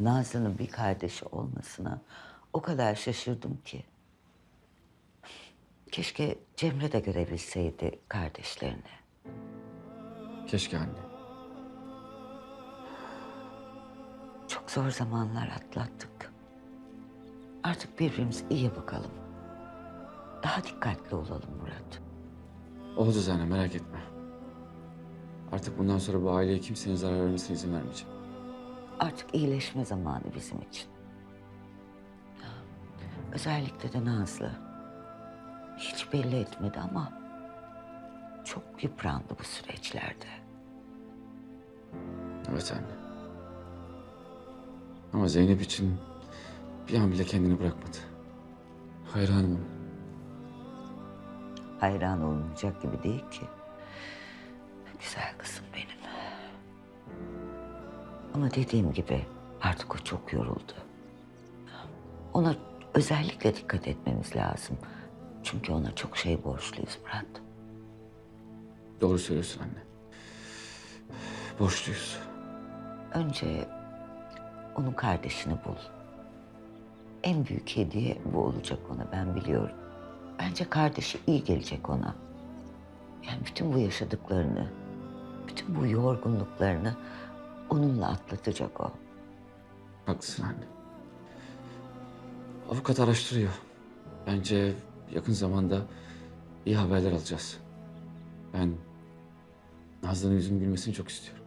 Nazlı'nın bir kardeşi olmasına o kadar şaşırdım ki. Keşke Cemre de görebilseydi kardeşlerini. Keşke anne. Çok zor zamanlar atlattık. Artık birbirimize iyi bakalım. Daha dikkatli olalım Murat. Oldu zaten merak etme. Artık bundan sonra bu aileye kimsenin zarar vermesine izin vermeyeceğim. Artık iyileşme zamanı bizim için. Özellikle de Nazlı. Hiç belli etmedi ama çok yıprandı bu süreçlerde. Evet anne. Ama Zeynep için bir an bile kendini bırakmadı. Hayranım ona. Hayran olunacak gibi değil ki. Güzel kızım benim. Ama dediğim gibi artık o çok yoruldu. Ona özellikle dikkat etmemiz lazım. Çünkü ona çok şey borçluyuz Murat. Doğru söylüyorsun anne. Borçluyuz. Önce onun kardeşini bul. En büyük hediye bu olacak ona ben biliyorum. Bence kardeşi iyi gelecek ona. Yani bütün bu yaşadıklarını, bütün bu yorgunluklarını onunla atlatacak o. Haklısın anne. Avukat araştırıyor. Bence yakın zamanda iyi haberler alacağız. Ben Nazlı'nın yüzünün gülmesini çok istiyorum.